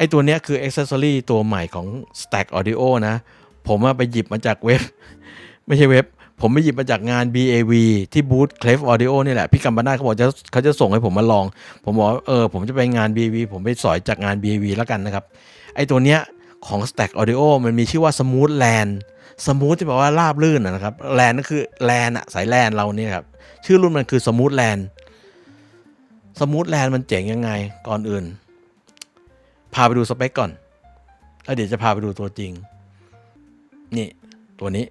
ไอตัวเนี้ยคือ accessory ตัวใหม่ของ Stack Audio นะ ผมไปหยิบมาจากเว็บ ไม่ใช่เว็บ ผมไปหยิบมาจากงาน BAV ที่บูธ Clef Audio นี่แหละ พี่กัมปนาเขาบอกจะเขาจะส่งให้ผมมาลอง ผมบอกเออ ผมจะไปงาน BAV ผมไปสอยจากงาน BAV แล้วกันนะครับ ไอตัวเนี้ยของ Stack Audio มันมีชื่อว่า Smooth Land Smooth ที่แปลว่าราบลื่นนะครับ Land ก็คือ Land อะสาย Land เราเนี่ยครับ ชื่อรุ่นมันคือ Smooth Land Smooth Land มันเจ๋งยังไงก่อนอื่น พาไปดูสเปคก่อน แล้วเดี๋ยวจะพาไปดูตัวจริง นี่ตัวนี้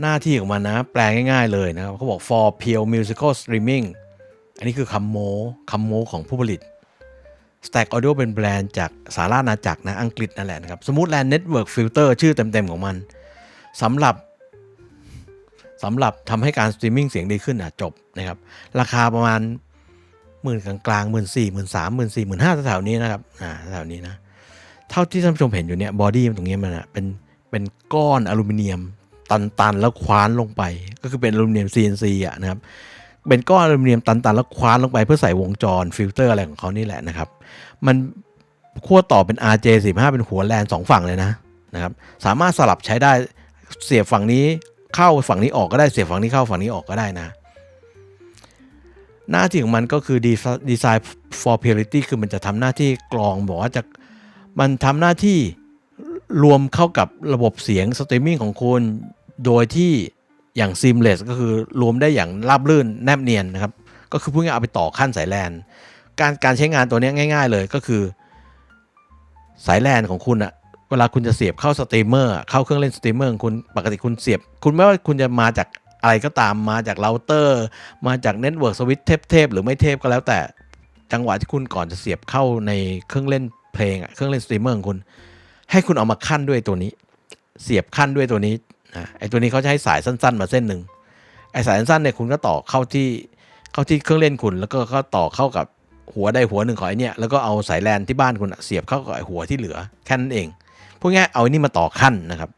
หน้าที่ของมันนะ แปลง่าย ๆ เลยนะครับเขาบอก for pure musical streaming อันนี้คือคำโม้คำโม้ของผู้ผลิต Stack Audio เป็นแบรนด์จากสารานาจักรนะ อังกฤษนั่นแหละนะครับ Smooth Land Network Filter ชื่อเต็ม ๆ ของมันสำหรับสำหรับทำให้การสตรีมมิ่งเสียงดีขึ้นอะจบนะครับ ราคาประมาณ หมื่นกลางๆหมื่นสี่หมื่นสามหมื่นสี่หมื่นห้าแถวๆนี้นะครับอ่าแถวๆนี้นะเท่าที่ท่านผู้ชมเห็นอยู่เนี่ยบอดี้ตรงนี้มันอะเป็นเป็นก้อนอลูมิเนียมตันๆแล้วคว้านลงไป ก็คือเป็นอลูมิเนียม CNC อะนะครับเป็นก้อนอลูมิเนียมตันๆแล้วคว้านลงไปเพื่อใส่วงจรฟิลเตอร์อะไรของเขานี่แหละนะครับ มันขั้วต่อเป็น RJ45 เป็นหัวแลนสองฝั่งเลยนะนะครับ สามารถสลับใช้ได้เสียบฝั่งนี้เข้าฝั่งนี้ออกก็ได้เสียบฝั่งนี้เข้าฝั่งนี้ออกก็ได้นะ หน้าที่ของมันก็คือดีไซน์ for purity คือมันจะทำหน้าที่กรองบอกว่าจะมันทำหน้าที่รวมเข้ากับระบบเสียงสตรีมมิ่งของคุณ โดยที่อย่าง seamless ก็คือรวมได้อย่างราบรื่นแนบเนียนนะครับ ก็คือพูดง่ายเอาไปต่อขั้นสายแลนการการใช้งานตัวนี้ง่าย ๆ เลยก็คือ สายแลนของคุณอะเวลาคุณจะเสียบเข้าสตรีมเมอร์เข้าเครื่องเล่นสตรีมเมอร์ของคุณปกติคุณเสียบ คุณไม่ว่าคุณจะมาจาก อะไรก็ตามมาจากเราเตอร์ มาจากเน็ตเวิร์กสวิตเทพๆหรือไม่เทพก็แล้วแต่จังหวะที่คุณก่อนจะเสียบเข้าในเครื่องเล่นเพลงเครื่องเล่นสตรีมเมอร์ของคุณ ให้คุณเอามาขั้นด้วยตัวนี้ เสียบขั้นด้วยตัวนี้นะไอตัวนี้เขาจะให้สายสั้น ๆ มาเส้นหนึ่งไอสายสั้นๆเนี่ยคุณก็ต่อเข้าที่เข้าที่เครื่องเล่นคุณ แล้วก็ก็ต่อเข้ากับหัวใดหัวหนึ่งของไอเนี่ยแล้วก็เอาสายแลนที่บ้านคุณเสียบเข้ากับไอหัวที่เหลือแค่นั้นเองพวกง่ายเอาไอนี่มาต่อขั้นนะครับ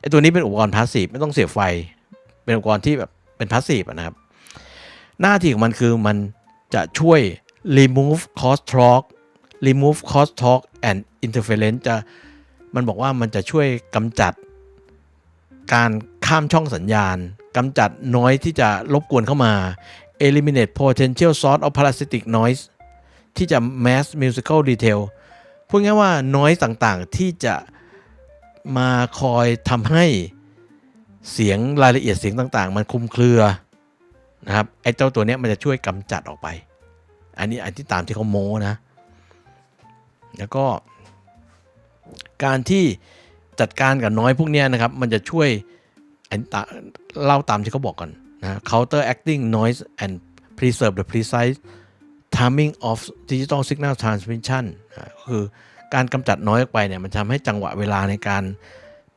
ไอตัวนี้เป็นอุปกรณ์พาสซีฟไม่ต้องเสียบไฟ เป็นอุปกรที่แบบเป็นพาสซีฟนะครับ หน้าที่ของมันคือมันจะช่วย remove cross talk remove cross talk and interference จะมันบอกว่ามันจะช่วยกำจัด การข้ามช่องสัญญาณกำจัดน้อยที่จะรบกวนเข้ามา eliminate potential source of parasitic noise ที่จะ mass musical detail พูดง่ายว่า noise ต่างๆ ที่จะมาคอยทำให้ เสียงรายละเอียดเสียงต่างๆ มันคุมเครือนะครับไอ้เจ้าตัวเนี้ยมันจะช่วยกำจัดออกไป อันนี้อันที่ตามที่เขาโม้นะแล้วก็ การที่จัดการกับน้อยพวกเนี้ยนะครับ มันจะช่วยอันตาเล่าตามที่เขาบอกก่อนนะ counter acting noise and preserve the precise timing of digital signal transmission อ่าก็คือการกำจัดน้อยออกไปเนี่ย มันทำให้จังหวะเวลาในการ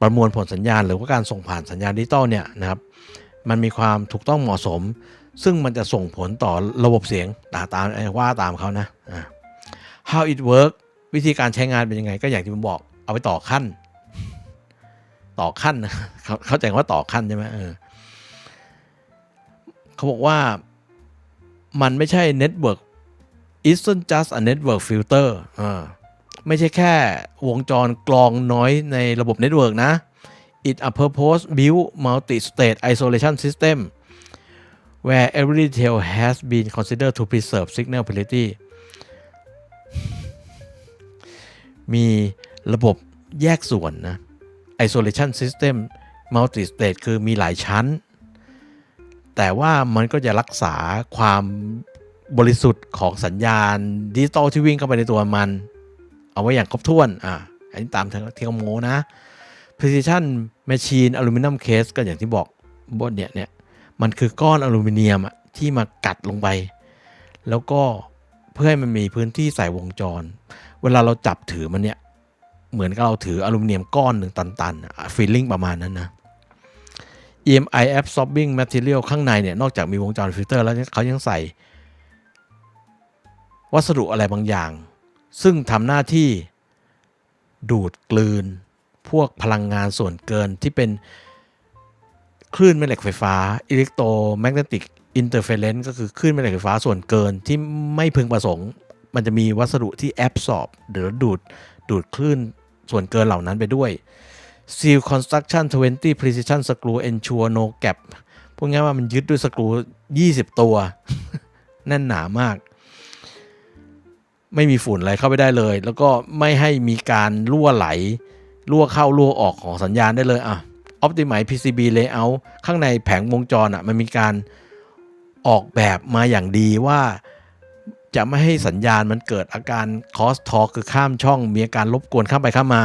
ประมวลผลสัญญาณ หรือว่าการส่งผ่านสัญญาณดิจิตอลเนี่ยนะครับมันมีความถูกต้องเหมาะสม ซึ่งมันจะส่งผลต่อระบบเสียงตาตามว่าตามเขานะอ่า how it work วิธีการใช้งานเป็นยังไง ก็อย่างที่ผมบอกเอาไปต่อขั้น ต่อขั้นเขาเข้าใจว่าต่อขั้นใช่ไหมเออเขาบอกว่ามันไม่ใช่ network isn't just a network filter อ่า ไม่ใช่แค่วงจรกรองน้อยในระบบเน็ตเวิร์กนะ it a purpose built multi state isolation system where every detail has been considered to preserve signal purity มีระบบแยกส่วนนะ isolation system multi state คือมีหลายชั้น แต่ว่ามันก็จะรักษาความบริสุทธิ์ของสัญญาณดิจิตอลที่วิ่งเข้าไปในตัวมัน เอาไว้อย่างครบถ้วนอ่าอันนี้ตามที่เขาโมนะ precision machine aluminum case ก็อย่างที่บอกบนเนี่ยเนี่ยมันคือก้อนอลูมิเนียมอะที่มากัดลงไป แล้วก็เพื่อให้มันมีพื้นที่ใส่วงจร เวลาเราจับถือมันเนี่ยเหมือนกับเราถืออลูมิเนียมก้อนหนึ่งตันๆฟีลลิ่งประมาณนั้นนะ EMI absorbing material ข้างในเนี่ยนอกจากมีวงจรฟิลเตอร์แล้วเขายังใส่ วัสดุอะไรบางอย่าง ซึ่งทำหน้าที่ดูดกลืน พวกพลังงานส่วนเกินที่เป็นคลื่นแม่เหล็กไฟฟ้า electromagnetic interference ก็คือคลื่นแม่เหล็กไฟฟ้าส่วนเกินที่ไม่พึงประสงค์ มันจะมีวัสดุที่แอบสอบหรือดูดดูดคลื่นส่วนเกินเหล่านั้นไปด้วย Seal Construction 20 Precision Screw Ensure No Gap พูดง่ายว่ามันยึดด้วยสกรู 20 ตัว แน่นหนามาก ไม่มีฝุ่นอะไรเข้าไปได้เลย แล้วก็ไม่ให้มีการรั่วไหล รั่วเข้ารั่วออกของสัญญาณได้เลยอะ Optimize PCB Layout ข้างในแผงวงจรอะมันมีการออกแบบมาอย่างดีว่าจะไม่ให้สัญญาณมันเกิดอาการ cross talk คือข้ามช่อง มีอาการรบกวนข้ามไปข้ามมา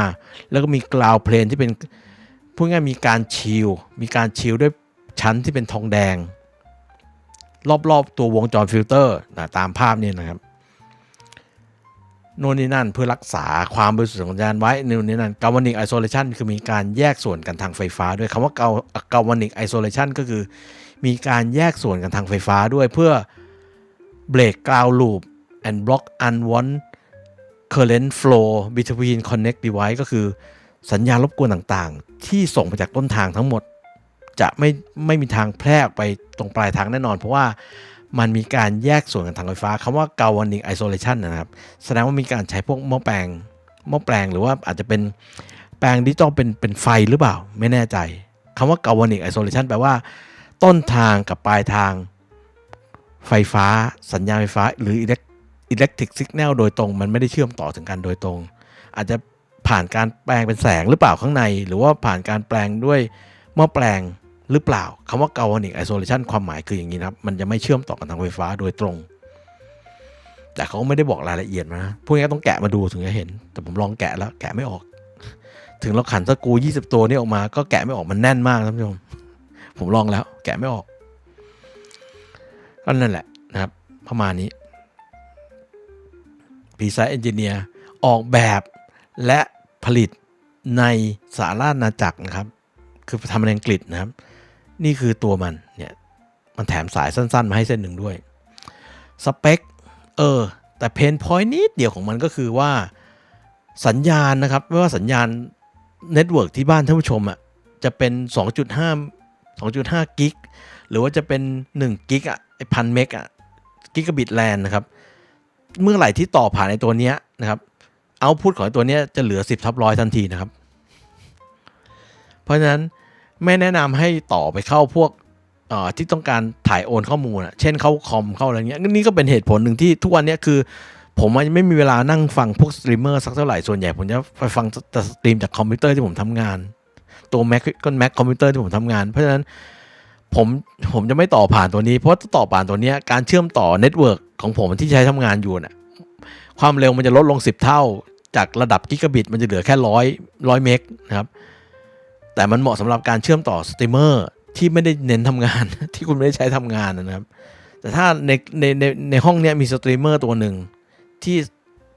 แล้วก็มีกราวเพลนที่เป็นพูดง่ายมีการชิลมีการชิลด้วยชั้นที่เป็นทองแดง รอบๆตัววงจรฟิลเตอร์นะตามภาพนี่นะครับ โน่นนี่นั่นเพื่อรักษาความบริสุทธิ์ของสัญญาณไว้นู่นนี่นั่นกาวานิกไอโซเลชันคือมีการแยกส่วนกันทางไฟฟ้า ด้วยคำว่ากาวกาวานิกไอโซเลชันก็คือ มีการแยกส่วนกันทางไฟฟ้าด้วยเพื่อเบรกกราวลูป and block unwanted current flow between connect device ก็คือสัญญาณรบกวนต่างๆ ที่ส่งมาจากต้นทางทั้งหมด จะไม่ไม่มีทางแพร่ออกไปตรงปลายทางแน่นอน เพราะว่า มันมีการแยกส่วนกันทางไฟฟ้าคำว่า galvanic isolation นะครับ แสดงว่ามีการใช้พวกหม้อแปลงหม้อแปลงหรือว่าอาจจะเป็นแปลงดิจิตอลเป็นเป็นไฟหรือเปล่า ไม่แน่ใจคำว่า galvanic isolation แปลว่า ต้นทางกับปลายทางไฟฟ้า สัญญาณไฟฟ้า หรืออิเล็กทริกซิกแนลโดยตรง มันไม่ได้เชื่อมต่อถึงกันโดยตรง อาจจะผ่านการแปลงเป็นแสงหรือเปล่าข้างใน หรือว่าผ่านการแปลงด้วยหม้อแปลง หรือเปล่าคำว่า galvanic isolation ความหมายคืออย่างนี้นะครับ มันจะไม่เชื่อมต่อกันทางไฟฟ้าโดยตรง แต่เขาก็ไม่ได้บอกรายละเอียดนะพวกนี้ต้องแกะมาดูถึงจะเห็น แต่ผมลองแกะแล้วแกะไม่ออก ถึงเราขันสกู 20 ตัวนี่ออกมา ก็แกะไม่ออกมันแน่นมากท่านผู้ชมผมลองแล้ว แกะไม่ออกก็นั่นแหละนะครับประมาณนี้พีไซเอนจิเนียร์ออกแบบและผลิตในสาราณาจักรนะครับ คือทำในอังกฤษนะครับ นี่คือตัวมันเนี่ยมันแถมสายสั้นๆ มาให้เส้นหนึ่งด้วยสเปคเออแต่เพนพอยต์นิดเดียวของมันก็คือว่าสัญญาณนะครับ ไม่ว่าสัญญาณเน็ตเวิร์กที่บ้านท่านผู้ชมอะ่ะจะเป็น 2.5 2.5 กิก หรือว่าจะเป็น 1 กิกอะไอพันเมกอะกิกะบิตแลนนะครับ เมื่อไหร่ที่ต่อผ่านในตัวเนี้ยนะครับเอาพุทของไอ้ตัวเนี้ยจะเหลือ 10 ทับร้อยทันทีนะครับ เพราะฉะนั้น ไม่แนะนำให้ต่อไปเข้าพวกที่ต้องการถ่ายโอนข้อมูล เช่นเข้าคอมเข้าอะไรเงี้ยนี่ก็เป็นเหตุผลหนึ่งที่ทุกวันนี้คือ ผมมันไม่มีเวลานั่งฟังพวกสตรีมเมอร์สักเท่าไหร่ ส่วนใหญ่ผมจะไปฟังแต่สตรีมจากคอมพิวเตอร์ที่ผมทำงาน ตัว Mac ก็ Mac คอมพิวเตอร์ที่ผมทำงาน เพราะฉะนั้นผมผมจะไม่ต่อผ่านตัวนี้ เพราะถ้าต่อผ่านตัวนี้การเชื่อมต่อเน็ตเวิร์กของผมที่ใช้ทำงานอยู่น่ะความเร็วมันจะลดลง 10 เท่า จากระดับกิกะบิตมันจะเหลือแค่ร้อยร้อยเมกนะครับ แต่มันเหมาะสำหรับการเชื่อมต่อสตรีมเมอร์ที่ไม่ได้เน้นทำงาน ที่คุณไม่ได้ใช้ทำงานนะครับ แต่ถ้าในในในในห้องเนี้ยมีสตรีมเมอร์ตัวหนึ่งที่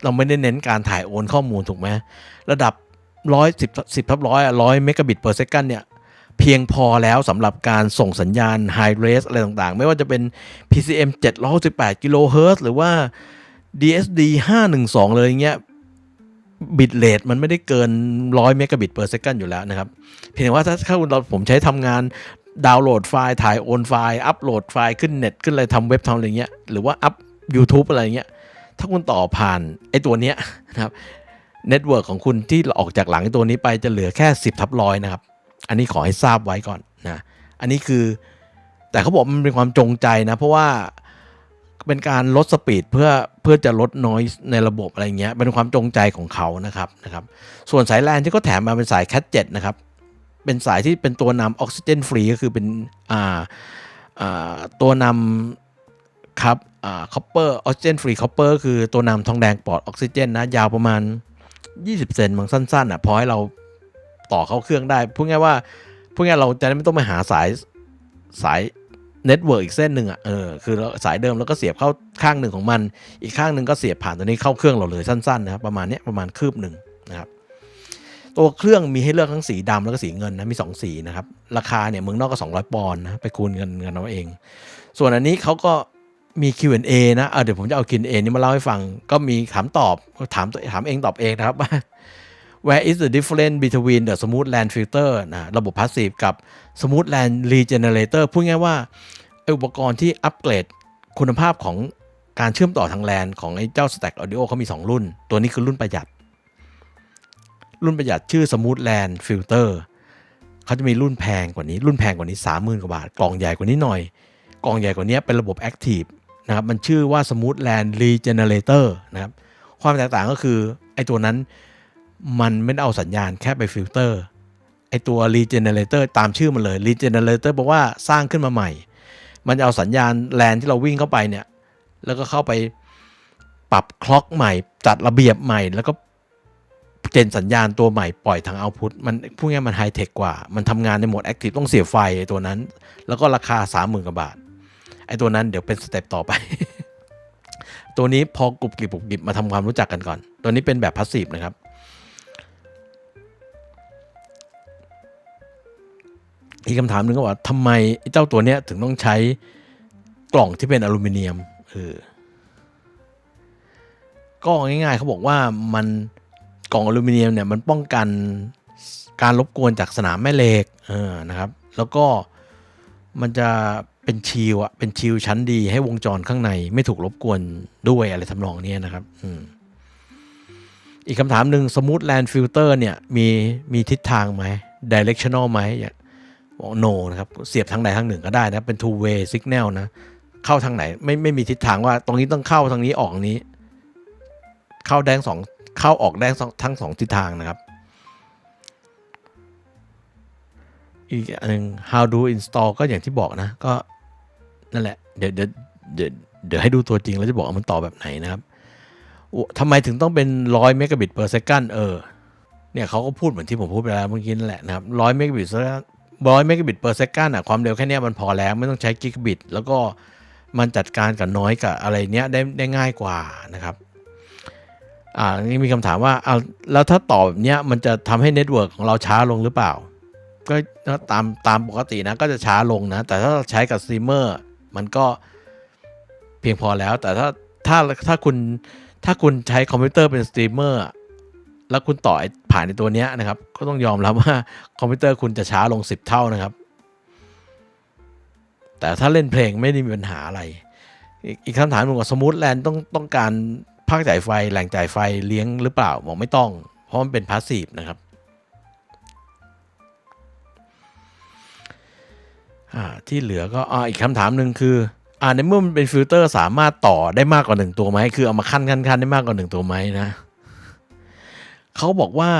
เราไม่ได้เน้นการถ่ายโอนข้อมูลถูกไหมระดับร้อยสิบสิบทับร้อยร้อยเมกะบิต per second เนี่ยเพียงพอแล้วสำหรับการส่งสัญญาณ high res อะไรต่างๆ ไม่ว่าจะเป็น PCM 718กิโลเฮิรตซ์หรือว่า DSD 512 เลยเงี้ย บิตเรทมันไม่ได้เกิน100เมกะบิต per second อยู่แล้วนะครับ เพียงแต่ว่าถ้าถ้าเราผมใช้ทำงานดาวน์โหลดไฟล์ถ่ายโอนไฟล์ อัปโหลดไฟล์ขึ้นเน็ต ขึ้นอะไรทำเว็บทำอะไรเงี้ยหรือว่าอัพ YouTube อะไรเงี้ยถ้าคุณต่อผ่านไอ้ตัวเนี้ยนะครับเน็ตเวิร์กของคุณที่ออกจากหลังตัวนี้ไปจะเหลือแค่ 10ทับร้อยนะครับ อันนี้ขอให้ทราบไว้ก่อนนะ อันนี้คือ แต่เขาบอกมันเป็นความจงใจนะ เพราะว่า เป็นการลดสปีดเพื่อเพื่อจะลดน้อยในระบบอะไรเงี้ยเป็นความจงใจของเขานะครับนะครับส่วนสายแลนที่เขาแถมมาเป็นสายแคทเจ็ดนะครับเป็นสายที่เป็นตัวนำออกซิเจนฟรีก็คือเป็นอ่าอ่าตัวนำครับอ่าคอปเปอร์ออกซิเจนฟรีคอปเปอร์คือตัวนำทองแดงปลอดออกซิเจนนะยาวประมาณ 20 เซนบางสั้นๆอะพอให้เราต่อเข้าเครื่องได้พูดง่ายว่าพูดง่ายเราจะไม่ต้องไปหาสายสาย เน็ตเวิร์กอีกเส้นหนึ่งอะเออคือเราสายเดิมแล้วก็เสียบเข้าข้างหนึ่งของมัน อีกข้างหนึ่งก็เสียบผ่านตัวนี้เข้าเครื่องเราเลยสั้นๆนะครับประมาณนี้ประมาณคืบหนึ่งนะครับตัวเครื่องมีให้เลือกทั้งสีดำแล้วก็สีเงินนะมี 2 สีนะครับ ราคาเนี่ยเมืองนอกก็ 200 ปอนด์นะไปคูณเงินเงินเอาเอง ส่วนอันนี้เขาก็มี Q&A นะเออเดี๋ยวผมจะเอา Q&A นี้มาเล่าให้ฟัง ก็มีถามตอบถามตัวถามเองตอบเองนะครับว่า where is the difference between the smooth land filter นะระบบ passive กับ smooth land regenerator พูดง่ายว่าอ้อุปกรณ์ที่อัปเกรดคุณภาพของการเชื่อมต่อทางแลนของไอ้เจ้า Stack Audio เขามี 2 รุ่น ตัวนี้คือรุ่นประหยัด รุ่นประหยัดชื่อ Smooth Land Filter เขาจะมีรุ่นแพงกว่านี้ รุ่นแพงกว่านี้ 30,000 กว่าบาท กล่องใหญ่กว่านี้หน่อย กล่องใหญ่กว่านี้เป็นระบบ Active นะครับ มันชื่อว่า Smooth Land Regenerator นะครับ ความแตกต่างก็คือไอ้ตัวนั้น มันไม่ได้เอาสัญญาณแค่ไปฟิลเตอร์ไอตัว Regenerator ตามชื่อมันเลย Regenerator แปลว่าสร้างขึ้นมาใหม่ มันจะเอาสัญญาณแลนที่เราวิ่งเข้าไปเนี่ย แล้วก็เข้าไปปรับคล็อกใหม่ จัดระเบียบใหม่ แล้วก็เจนสัญญาณตัวใหม่ปล่อยทางเอาพุตมันพวกนี้มันไฮเทคกว่า มันทำงานในโหมดแอคทีฟต้องเสียไฟตัวนั้น แล้วก็ราคา 30,000กว่าบาท ไอ้ตัวนั้นเดี๋ยวเป็นสเต็ปต่อไป ตัวนี้พอกรุบกริบกรุบกริบมาทำความรู้จักกันก่อน ตัวนี้เป็นแบบพาสซีฟนะครับ อีกคำถามหนึ่งก็ว่าทำไมเจ้าตัวเนี้ยถึงต้องใช้กล่องที่เป็นอลูมิเนียมเออก็ง่ายๆเขาบอกว่ามันกล่องอลูมิเนียมเนี่ยมันป้องกันการรบกวนจากสนามแม่เหล็กเออนะครับ แล้วก็มันจะเป็นชิลอะเป็นชิลชั้นดีให้วงจรข้างในไม่ถูกรบกวนด้วยอะไรทำนองนี้นะครับอืมอีกคำถามหนึ่งสมูทแลนด์ฟิลเตอร์เนี่ยมีมีทิศทางไหม directional ไหมอย่าง no นะครับ เสียบทางใดทางหนึ่งก็ได้นะ เป็น two way signal นะ เข้าทางไหนไม่ไม่มีทิศทางว่าตรงนี้ต้องเข้าทางนี้ออกนี้ เข้าแดงสองเข้าออกแดงสองทั้งสองทิศทางนะครับ อีกอันหนึ่ง how do install ก็อย่างที่บอกนะ ก็นั่นแหละ เดี๋ยวเดี๋ยวเดี๋ยวเดี๋ยวให้ดูตัวจริงแล้วจะบอกว่ามันต่อแบบไหนนะครับทำไมถึงต้องเป็นร้อยเมกะบิต per second เออเนี่ยเขาก็พูดเหมือนที่ผมพูดไปแล้วเมื่อกี้นั่นแหละนะครับร้อยเมกะบิต ร้อยเมกะบิต per second อะความเร็วแค่นี้มันพอแล้วไม่ต้องใช้กิกะบิต แล้วก็มันจัดการกับน้อยกับอะไรเนี้ยได้ได้ง่ายกว่านะครับอ่านี่มีคำถามว่าเอาแล้วถ้าต่อแบบเนี้ยมันจะทำให้เน็ตเวิร์กของเราช้าลงหรือเปล่า ก็ตามตามปกตินะก็จะช้าลงนะ แต่ถ้าใช้กับสตรีมเมอร์มันก็เพียงพอแล้ว แต่ถ้าถ้าถ้าคุณถ้าคุณใช้คอมพิวเตอร์เป็นสตรีมเมอร์ แล้วคุณต่อผ่านในตัวเนี้ยนะครับ ก็ต้องยอมรับว่าคอมพิวเตอร์คุณจะช้าลง 10 เท่านะครับ แต่ถ้าเล่นเพลงไม่ได้มีปัญหาอะไร อีกคำถามหนึ่งว่าสมูทแลนด์ต้องต้องการภาคจ่ายไฟแหล่งจ่ายไฟเลี้ยงหรือเปล่าบอกไม่ต้อง เพราะมันเป็นพาสซีฟนะครับที่เหลือก็ออีกคำถามหนึ่งคืออ่าในเมื่อมันเป็นฟิลเตอร์สามารถต่อได้มากกว่าหนึ่งตัวไหมคือเอามาขั้นขั้นขั้นได้มากกว่าหนึ่งตัวไหมนะ เขาบอกว่า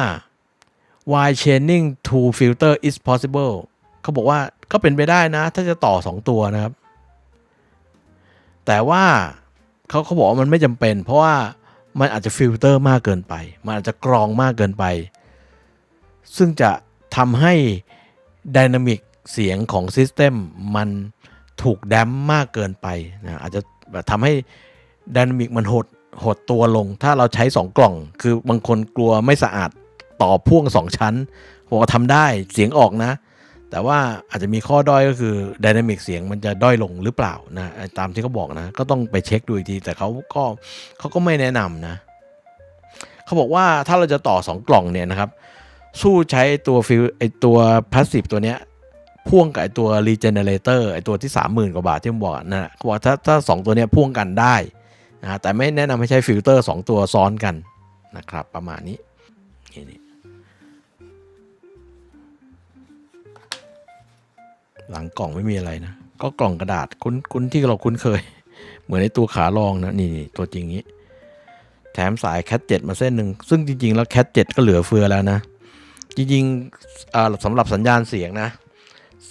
why chaining to filter is possible เขาบอกว่าก็เป็นไปได้นะ ถ้าจะต่อสองตัวนะครับ แต่ว่าเขาเขาบอกว่ามันไม่จำเป็น เพราะว่ามันอาจจะฟิลเตอร์มากเกินไป มันอาจจะกรองมากเกินไป ซึ่งจะทำให้ดินามิกเสียงของซิสเต็มมันถูกแดมมากเกินไปนะอาจจะทำให้ดินามิกมันหด หดตัวลง ถ้าเราใช้ 2 กล่อง คือบางคนกลัวไม่สะอาดต่อพ่วง 2 ชั้นผมว่าทำได้เสียงออกนะ แต่ว่าอาจจะมีข้อด้อยก็คือดินามิกเสียงมันจะด้อยลงหรือเปล่านะตามที่เขาบอกนะ ก็ต้องไปเช็คดูอีกที แต่เขาก็เขาก็ไม่แนะนำนะเขาบอกว่าถ้าเราจะต่อ 2 กล่องเนี่ยนะครับ สู้ใช้ตัวฟิลไอตัวพาสซีฟตัวเนี้ยพ่วงกับไอตัว regenerator ไอตัวที่ 30,000 กว่าบาทที่ผมบอกนั่นนะเขาบอกถ้าถ้าสองตัวเนี้ยพ่วงกันได้ นะแต่ไม่แนะนำให้ใช้ฟิลเตอร์ 2 ตัวซ้อนกันนะครับประมาณนี้นี่นี่หลังกล่องไม่มีอะไรนะ ก็กล่องกระดาษคุ้นคุ้นที่เราคุ้นเคย เหมือนในตัวขารองนะนี่นี่ตัวจริงนี้ แถมสายแคทเจ็ดมาเส้นหนึ่ง ซึ่งจริง ๆ แล้วแคทเจ็ดก็เหลือเฟือแล้วนะ จริงๆสำหรับสัญญาณเสียงนะ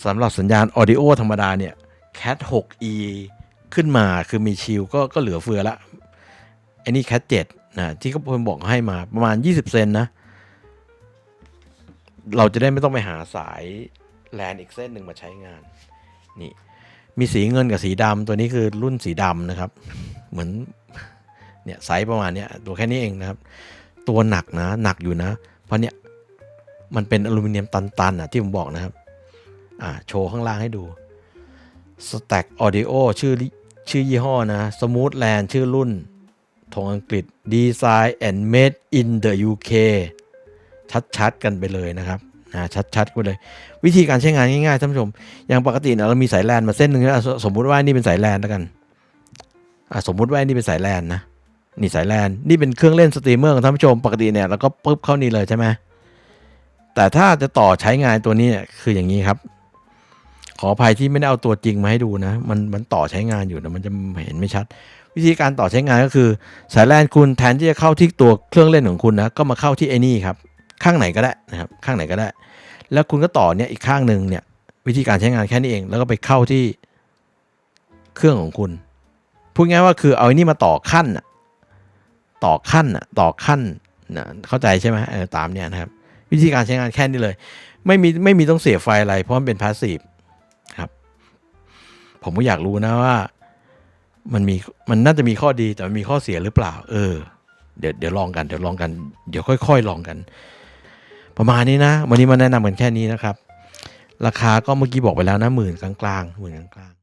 สำหรับสัญญาณออดิโอธรรมดาเนี่ยแคท 6e ขึ้นมาคือมีชิลก็ก็เหลือเฟือละไอ้นี่แคทเจ็ดนะที่เขาเพิ่มบอกให้มาประมาณ 20 เซนนะ เราจะได้ไม่ต้องไปหาสายแลนอีกเส้นหนึ่งมาใช้งาน นี่ มีสีเงินกับสีดำตัวนี้คือรุ่นสีดำนะครับ เหมือนเนี่ยไซส์ประมาณเนี้ยตัวแค่นี้เองนะครับ ตัวหนักนะ หนักอยู่นะ เพราะเนี่ยมันเป็นอลูมิเนียมตันๆอะที่ผมบอกนะครับ อ่าโชว์ข้างล่างให้ดู Stack Audio ชื่อ ชื่อยี่ห้อนะ Smooth Land ชื่อรุ่นทงอังกฤษ Design and Made in the UK ชัดๆกันไปเลยนะครับนะชัดๆกันเลย วิธีการใช้งานง่ายๆท่านผู้ชม อย่างปกติเนี่ยเรามีสายแลนมาเส้นหนึ่งนะสมมุติว่านี่เป็นสายแลนแล้วกันสมมุติว่านี่เป็นสายแลนนะนี่สายแลนนี่เป็นเครื่องเล่นสตรีมเมอร์ของท่านผู้ชมปกติเนี่ยเราก็ปุ๊บเข้านี่เลยใช่ไหมแต่ถ้าจะต่อใช้งานตัวนี้เนี่ยคืออย่างนี้ครับ ออภัยที่ไม่ได้เอาตัวจริงมาให้ดูนะ มันมันต่อใช้งานอยู่นะมันจะเห็นไม่ชัด วิธีการต่อใช้งานก็คือ สายแลนคุณแทนที่จะเข้าที่ตัวเครื่องเล่นของคุณนะ ก็มาเข้าที่ไอ้นี่ครับ ข้างไหนก็ได้นะครับ ข้างไหนก็ได้ แล้วคุณก็ต่อเนี่ยอีกข้างหนึ่งเนี่ย วิธีการใช้งานแค่นี้เอง แล้วก็ไปเข้าที่เครื่องของคุณ พูดง่ายว่าคือเอาไอ้นี่มาต่อขั้นต่อขั้นต่อขั้นนะเข้าใจใช่ไหมเออตามเนี่ยนะครับ วิธีการใช้งานแค่นี้เลย ไม่มีไม่มีต้องเสียไฟอะไร เพราะมันเป็นพาสซีฟ ผมก็อยากรู้นะว่า มันมีมันน่าจะมีข้อดีแต่มันมีข้อเสียหรือเปล่า เออ เดี๋ยวเดี๋ยวลองกันเดี๋ยวลองกันเดี๋ยวค่อย ๆ ลองกัน ประมาณนี้นะ วันนี้มาแนะนำกันแค่นี้นะครับ ราคาก็เมื่อกี้บอกไปแล้วนะหมื่นกลางๆหมื่นกลางๆ